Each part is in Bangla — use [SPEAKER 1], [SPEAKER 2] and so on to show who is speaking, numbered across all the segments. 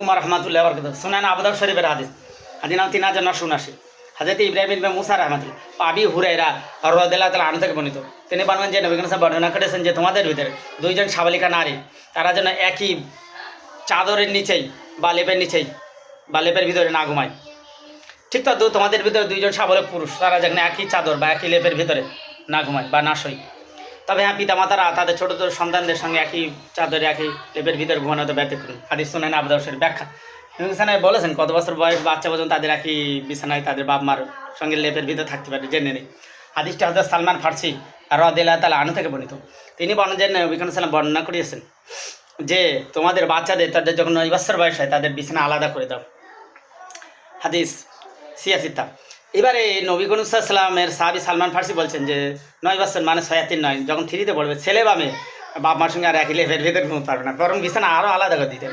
[SPEAKER 1] কুমার রহমাতুল্লাহ বরকত শুনেন আবদাব শরীফের হাদিস। হাদিস তিন হাজার নশো উনাশি। হাজরত ইব্রাহিম ইবনে মুসা রহমাতুল্লাহ। আবি হুরাইরা রহদাল্লাহ তালা আনু থেকে বর্ণিত। তিনি বলবেন যে নবী সাহেব বর্ণনা করেছেন যে তোমাদের ভিতরে দুইজন সাবালিকা নারী, তারা যেন একই চাদরের নিচেই বা লেপের নিচেই বা লেপের ভিতরে না ঘুমায়। ঠিক তো তোমাদের ভিতরে দুইজন সাবলীক পুরুষ, তারা যেন একই চাদর বা একই লেপের ভিতরে না ঘুমায় বা না শোয়। তবে হ্যাঁ পিতামাতারা তাদের ছোট ছোট সন্তানদের সঙ্গে একই চাদরে, একই লেপের ভিতরে ঘুমানোতে ব্যতিক্রম। হাদিস শুনেন আবদাসের ব্যাখ্যা। বিছানায় বলেছেন, কত বছর বয়স বাচ্চা পর্যন্ত তাদের একই বিছানায় তাদের বাপ মার সঙ্গে লেপের ভিতরে থাকতে পারে, জেনে নেই হাদিসটা হজরত সালমান ফার্সি আর রদিল্লাহ তালা আনু থেকে বর্ণিত। তিনি বর্ণনা নবীখান সাল্লাম বর্ণনা করিয়েছেন যে, তোমাদের বাচ্চাদের, তাদের যখন নয় বছর বয়স হয়, তাদের বিছানা আলাদা করে দাও। হাদিস সিয়াসিতা এবারে নবী গনুসাল্লামের সাহাবি সালমান ফার্সি বলছেন যে, নয় বছর মানে ছয়াতির নয়, যখন থ্রিতে পড়বে, ছেলে বা মেয়ে, বাপ মার সঙ্গে আর একই লেভের ভেতরে ঘুমতে পারবে না। বরং বিছানা আরও আলাদা করে দিতেন।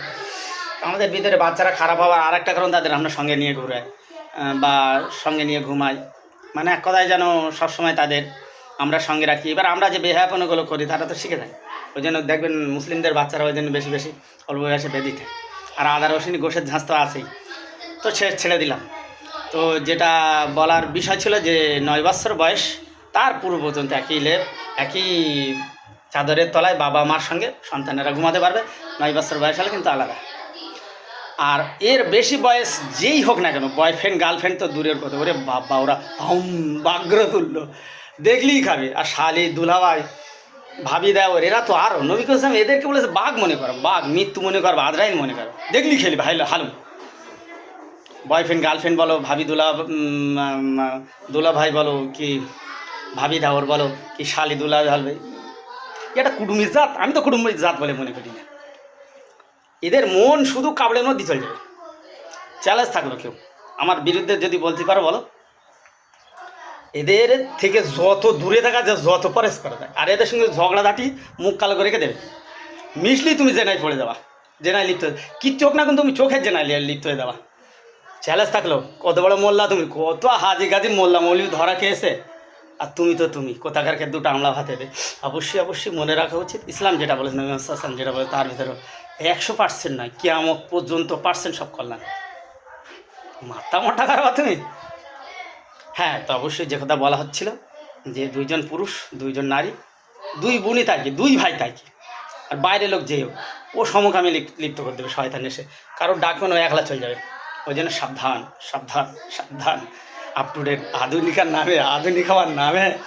[SPEAKER 1] আমাদের ভিতরে বাচ্চারা খারাপ হওয়ার আর একটা কারণ তাদের আমরা সঙ্গে নিয়ে ঘুরাই বা সঙ্গে নিয়ে ঘুমাই। মানে এক কথায় যেন সবসময় তাদের আমরা সঙ্গে রাখি। এবার আমরা যে বেহায়াপনগুলো করি, তারা তো শিখে যায় ওই জন্য দেখবেন মুসলিমদের বাচ্চারা ওই জন্য বেশি বেশি অল্প বয়সে বেদিতে আর আদা রসিনী গোষের ঝাঁস তো আছেই। তো সে ছেড়ে দিলাম। তো যেটা বলার বিষয় ছিল যে নয় বছর বয়স, তার পূর্ব পর্যন্ত একই লেপ, একই চাদরের তলায় বাবা মার সঙ্গে সন্তানেরা ঘুমাতে পারবে, নয় বছর বয়স হলে কিন্তু আলাদা। আর এর বেশি বয়স যেই হোক না কেন বয়ফ্রেন্ড গার্লফ্রেন্ড তো দূরের কথা, ওরে বাবা, ওরা হম বাগ্র তুললো দেখলেই খাবে, আর শালি, দুলাভাই, ভাবি দেয় ওর এরা তো আরও নবী এদেরকে বলেছে, বাঘ মনে করো, বাঘ, মৃত্যু মনে করো আদ্রাইন মনে করো। দেখলি খেলবে, হাইলো, হালুম। বয়ফ্রেন্ড গার্লফ্রেন্ড বলো, ভাবি দুলা দুলা ভাই বলো, কি ভাবি দাওর বলো, কি শালি দুলা ভালবে এটা কুটুমির জাত? আমি তো কুটুম্বির জাত বলে মনে করি না। এদের মন শুধু কাবড়ের মধ্যে চলে যাবে। চ্যালেঞ্জ থাকল কেউ। আমার বিরুদ্ধে যদি বলতে পারো বলো। এদের থেকে যত দূরে থাকা যায়, যত পরেশ করা যায়। আর এদের সঙ্গে ঝগড়া ঝগড়াঝাটি মুখ কালো করে রেখে দেবে। মিশলি তুমি জেনায় পড়ে যাবা। জেনায় লিপ্ত কি চোখ না কিন্তু তুমি চোখের জেনায় লিপ্ত হয়ে যাবা। চ্যালেঞ্জ থাকল, কত বড় মোল্লা তুমি, কত হাজি গাজি মোল্লা মৌলি ধরা খেয়েছে। আর তুমি তো তুমি, কোথাকারকে দুটো আমলা ভাতে দে অবশ্যই অবশ্যই মনে রাখা উচিত। ইসলাম যেটা বলেছে, নবী হাসান যেটা বলে, তার ভিতরে একশো পার্সেন্ট নয়, কেয়ামত পর্যন্ত পার্সেন্ট সব কল্যাণ। মাথা মোটা খারাপ তুমি? হ্যাঁ তো অবশ্যই যে কথা বলা হচ্ছিল, যে দুইজন পুরুষ, দুইজন নারী, দুই বোনই থাকে দুই ভাই থাকে আর বাইরে লোক যেও ও সমকামে লিপ- লিপ্ত করে দেবে শয়তান এসে। কারোর ডাকবেন ও একলা চলে যাবে। ওই জন্য সাবধান সাবধান সাবধান। আপ টু ডেট আধুনিকার নামে, আধুনিক হওয়ার নামে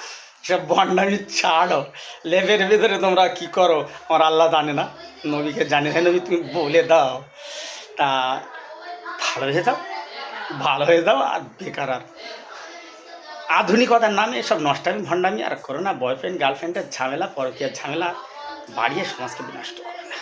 [SPEAKER 1] সব বন্ডামি ছাড়ো। লেপের ভিতরে তোমরা কি করো? আমার আল্লাহ জানে না। নবীকে জানে না। নবী, তুমি বলে দাও। তা ভালো হয়ে যাও। ভালো হয়ে যাও আর বেকার আর। আধুনিকতার নামে এসব নষ্টামি, ভণ্ডামি আর করো না। বয়ফ্রেন্ড গার্লফ্রেন্ডের ঝামেলা, পরকীয়ার ঝামেলা বাড়িয়ে সমাজকে বিনষ্ট করো না।